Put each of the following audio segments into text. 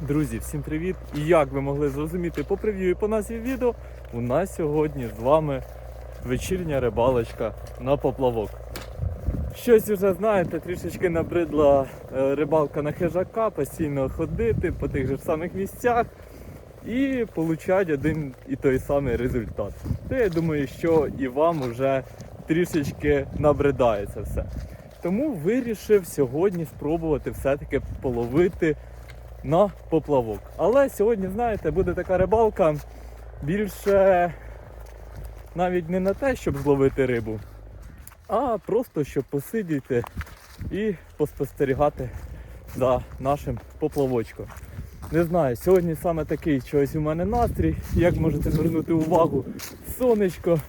Друзі, всім привіт! І як ви могли зрозуміти по прев'ю і по назві відео, у нас сьогодні з вами вечірня рибалочка на поплавок. Щось вже знаєте, трішечки набридла е, рибалка на хижака, постійно ходити по тих же самих місцях і получати один і той самий результат. То я думаю, що і вам вже трішечки набридає це все. Тому вирішив сьогодні спробувати все-таки половити на поплавок. Але сьогодні, знаєте, буде така рибалка більше навіть не на те, щоб зловити рибу, а просто щоб посидіти і поспостерігати за нашим поплавочком. Не знаю, сьогодні саме такий чогось у мене настрій. Як можете звернути увагу, сонечко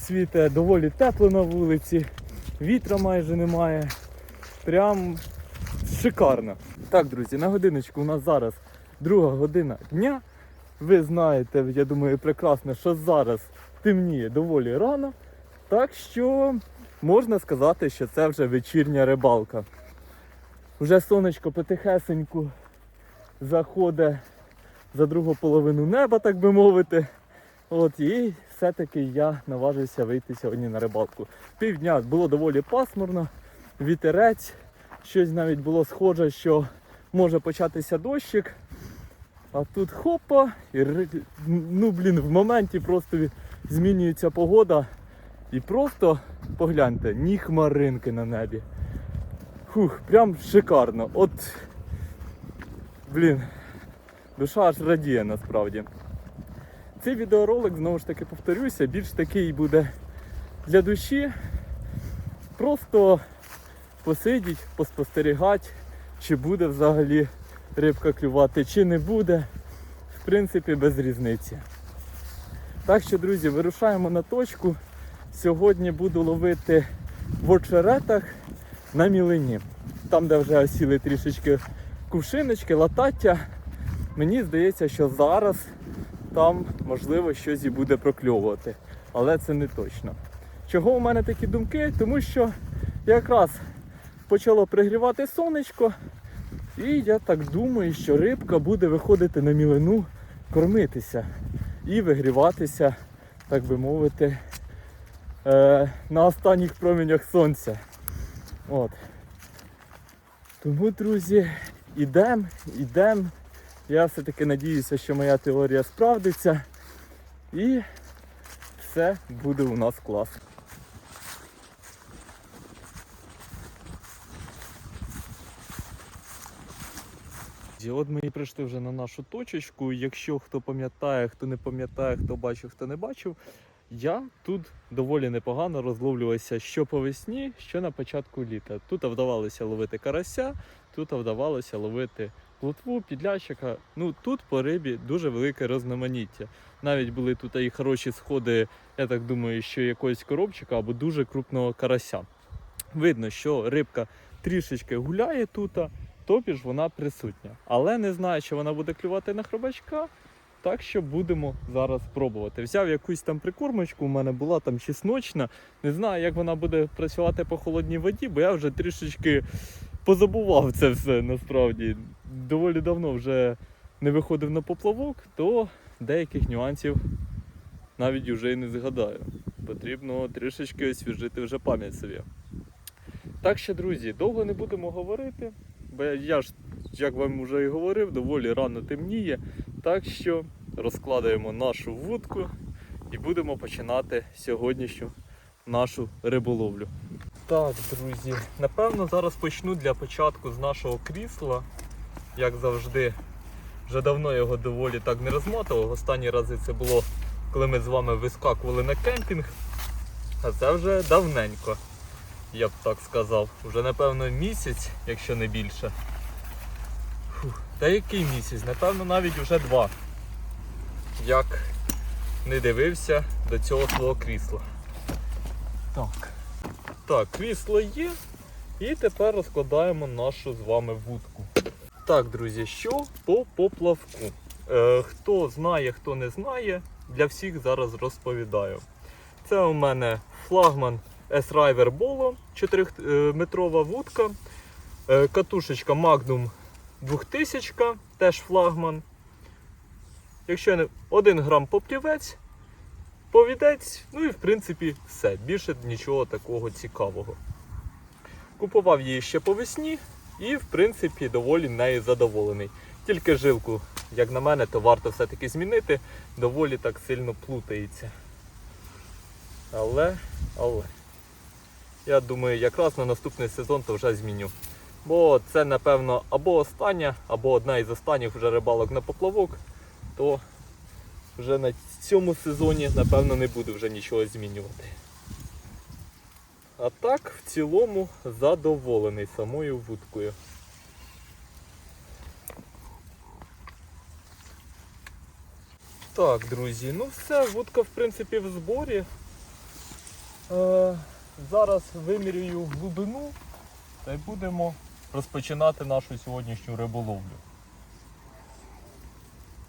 світе доволі тепло на вулиці, вітра майже немає. Прям шикарно. Так, друзі, на годиночку у нас зараз друга година дня. Ви знаєте, я думаю, прекрасно, що зараз темніє доволі рано. Так що можна сказати, що це вже вечірня рибалка. Вже сонечко потихесеньку заходить за другу половину неба, так би мовити. От і все-таки я наважився вийти сьогодні на рибалку. Півдня було доволі пасмурно, вітерець, щось навіть було схоже, що може початися дощик. А тут хопа, і ну блін, в моменті просто змінюється погода. І просто погляньте, ні хмаринки на небі. Фух, прям шикарно. От блін, душа аж радіє насправді. Цей відеоролик, знову ж таки повторюся, більш такий буде для душі. Просто посидіть, поспостерігати, чи буде взагалі рибка клювати, чи не буде. В принципі, без різниці. Так що, друзі, вирушаємо на точку. Сьогодні буду ловити в очеретах на мілині. Там, де вже осіли трішечки кувшиночки, латаття. Мені здається, що зараз там можливо щось і буде прокльовувати. Але це не точно. Чого у мене такі думки? Тому що якраз почало пригрівати сонечко, і я так думаю, що рибка буде виходити на мілину кормитися і вигріватися, так би мовити, е, на останніх промінях сонця. От. Тому, друзі, ідемо, ідемо. Я все-таки надіюся, що моя теорія справдиться. І все буде у нас клас. І От ми і прийшли вже на нашу точечку. Якщо хто пам'ятає, хто не пам'ятає, хто бачив, хто не бачив, я тут доволі непогано розловлювався що по весні, що на початку літа. Тут вдавалося ловити карася, тут вдавалося ловити плотву, підлящика. Ну тут по рибі дуже велике розноманіття. Навіть були тут і хороші сходи, я так думаю, що якогось коробчика або дуже крупного карася. Видно, що рибка трішечки гуляє тут, тобі ж вона присутня. Але не знаю, чи вона буде клювати на хробачка. Так що будемо зараз пробувати. Взяв якусь там прикормочку, у мене була там чесночна. Не знаю, як вона буде працювати по холодній воді, бо я вже трішечки позабував це все насправді. Доволі давно вже не виходив на поплавок, то деяких нюансів навіть вже і не згадаю. Потрібно трішечки освіжити вже пам'ять собі. Так що, друзі, довго не будемо говорити, бо я- ж, як вам вже і говорив, доволі рано темніє. Так що розкладаємо нашу вудку і будемо починати сьогоднішню нашу риболовлю. Так, друзі, напевно, зараз почну для початку з нашого крісла. Як завжди, вже давно його доволі так не розмотував. Останні рази це було, коли ми з вами вискакували на кемпінг. А це вже давненько, я б так сказав. Вже напевно місяць, якщо не більше. Фух, та який місяць? Напевно, навіть вже два. Як не дивився до цього свого крісла. Так. Так, крісло є. І тепер розкладаємо нашу з вами вудку. Так, друзі, що по поплавку? Е, хто знає, хто не знає, для всіх зараз розповідаю. Це у мене флагман S-River Bolo 4-метрова вудка, е, катушечка Magnum 2000, теж флагман. Якщо не 1 грам поплівець, повідець, ну і в принципі все. Більше нічого такого цікавого. Купував її ще по весні і, в принципі, доволі нею задоволений. Тільки жилку, як на мене, то варто все-таки змінити, доволі так сильно плутається. Але, але. Я думаю, якраз на наступний сезон то вже зміню. Бо це, напевно, або остання, або одна із останніх вже рибалок на поплавок, то вже на цьому сезоні, напевно, не буду вже нічого змінювати. А так, в цілому, задоволений самою вудкою. Так, друзі, ну все, вудка в принципі в зборі. Зараз вимірюю глибину та й будемо розпочинати нашу сьогоднішню риболовлю.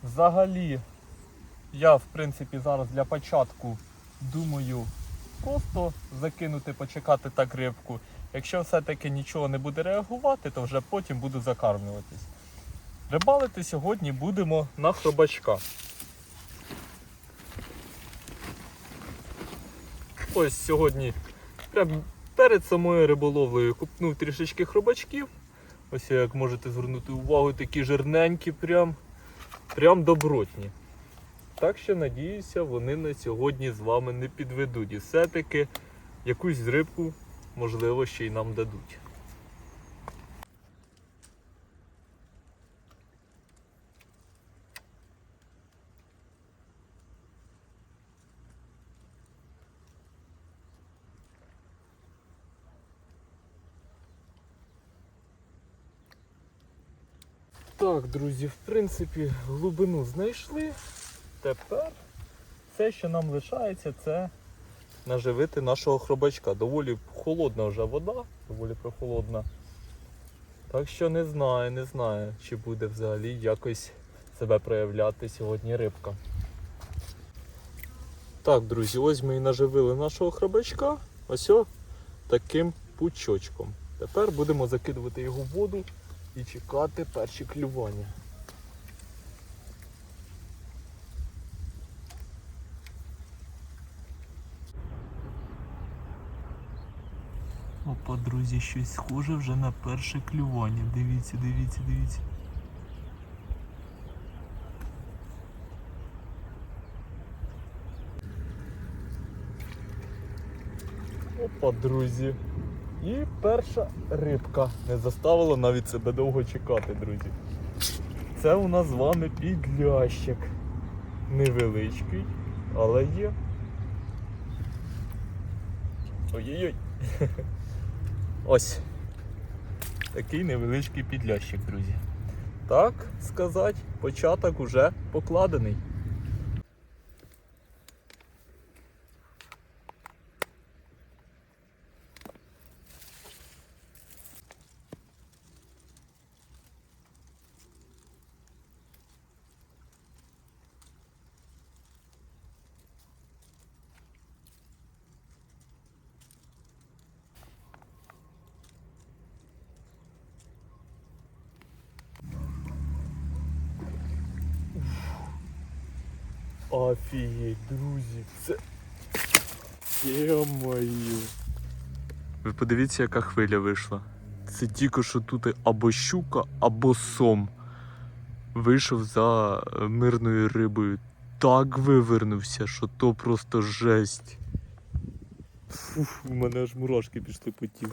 Взагалі, я в принципі зараз для початку думаю просто закинути, почекати так рибку. Якщо все-таки нічого не буде реагувати, то вже потім буду закармлюватись. Рибалити сьогодні будемо на хробачка. Ось сьогодні, прямо перед самою риболовлею, купнув трішечки хробачків. Ось як можете звернути увагу, такі жирненькі, прям, прям добротні. Так що надіюся, вони на сьогодні з вами не підведуть. І все-таки якусь рибку, можливо, ще й нам дадуть. Так, друзі, в принципі, глибину знайшли. Тепер все, що нам лишається, це наживити нашого хробачка. Доволі холодна вже вода, доволі прохолодна. Так що не знаю, не знаю, чи буде взагалі якось себе проявляти сьогодні рибка. Так, друзі, ось ми і наживили нашого хробачка. Ось о, таким пучочком. Тепер будемо закидувати його в воду і чекати перші клювання. Опа, друзі, щось схоже вже на перше клювання. Дивіться, дивіться, дивіться. Опа, друзі. І перша рибка не заставила навіть себе довго чекати, друзі. Це у нас з вами підлящик. Невеличкий, але є. Ой-ой-ой. Ось. Такий невеличкий підлящик, друзі. Так сказати, початок уже покладений. Офігеть, друзі, це. Йо-моє. Ви подивіться, яка хвиля вийшла. Це тільки що тут або щука, або сом. Вийшов за е, мирною рибою. Так вивернувся, що то просто жесть. Фух, у мене аж мурашки пішли по тілу.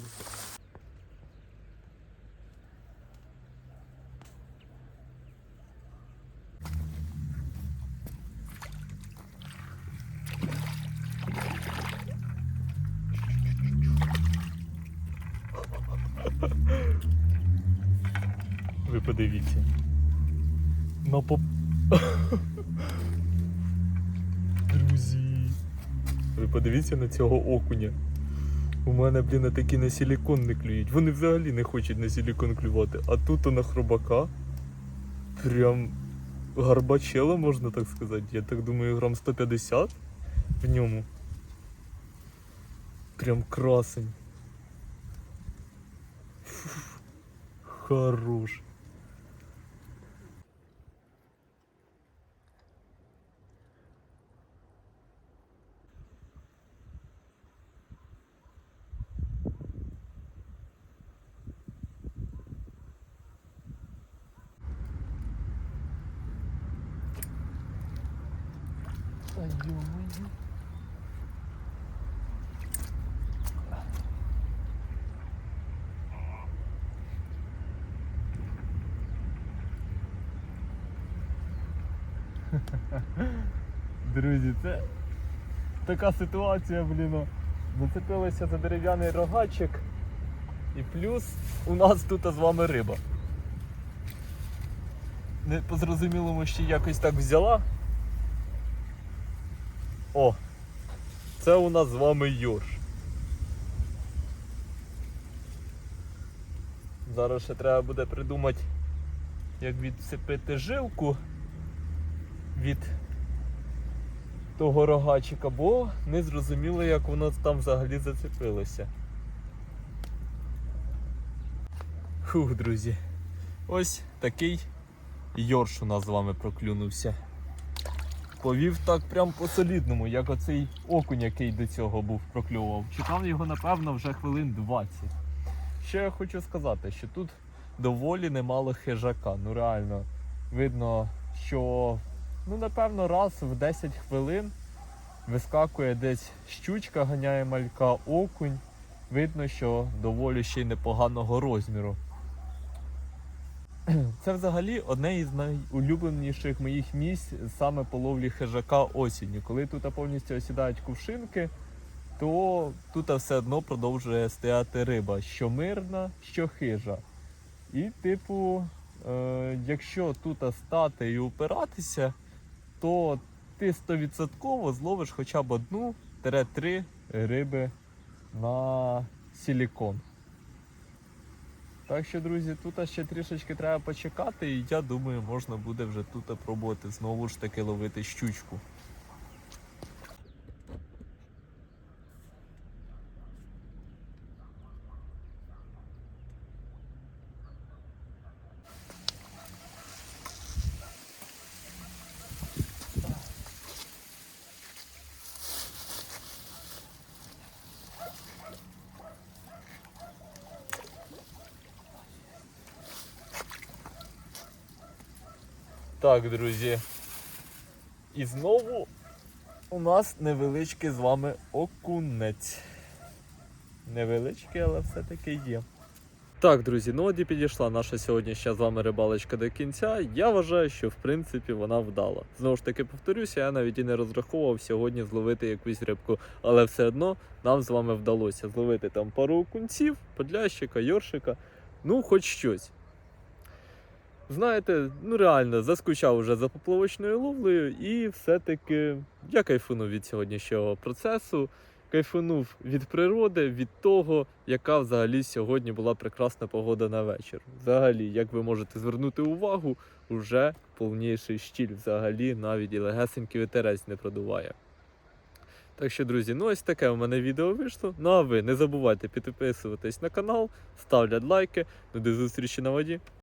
Ви подивіться. На поп... Друзі. Ви подивіться на цього окуня. У мене, блін, на такі на силікон не клюють. Вони взагалі не хочуть на силікон клювати. А тут на хробака. Прям гарбачела, можна так сказати. Я так думаю, грам 150 в ньому. Прям красень. Хорош. Та. Друзі, це така ситуація, блін. Зацепилися за дерев'яний рогачик. І плюс у нас тут з вами риба. Не по зрозумілому ще якось так взяла. О! Це у нас з вами йорш. Зараз ще треба буде придумати, як відцепити жилку від того рогачика, бо не зрозуміло, як воно там взагалі зацепилося. Фух, друзі. Ось такий йорш у нас з вами проклюнувся. Повів так прям по солідному, як оцей окунь, який до цього був проклював. Чекав його, напевно, вже хвилин 20. Що я хочу сказати, що тут доволі немало хижака. Ну реально, видно, що ну, напевно, раз в 10 хвилин вискакує десь щучка, ганяє малька, окунь. Видно, що доволі ще й непоганого розміру. Це взагалі одне із найулюбленіших моїх місць саме по ловлі хижака осінню. Коли тут повністю осідають кувшинки, то тут все одно продовжує стояти риба, що мирна, що хижа. І, типу, е, якщо тут стати і упиратися, то ти 100% зловиш хоча б одну-три риби на силікон. Так що, друзі, тут ще трішечки треба почекати, і я думаю, можна буде вже тут пробувати знову ж таки ловити щучку. Так, друзі. І знову у нас невеличкий з вами окунець. Невеличкий, але все-таки є. Так, друзі, ну от і підійшла наша сьогоднішня з вами рибалочка до кінця. Я вважаю, що в принципі вона вдала. Знову ж таки, повторюся, я навіть і не розраховував сьогодні зловити якусь рибку, але все одно нам з вами вдалося зловити там пару окунців, подлящика, йоршика, ну хоч щось. Знаєте, ну реально заскучав уже за поплавочною ловлею, і все-таки я кайфанув від сьогоднішнього процесу, кайфанув від природи, від того, яка взагалі сьогодні була прекрасна погода на вечір. Взагалі, як ви можете звернути увагу, уже повніший щіль, взагалі навіть і легесенький вітерець не продуває. Так що, друзі, ну ось таке у мене відео вийшло. Ну а ви не забувайте підписуватись на канал, ставлять лайки. До зустрічі на воді.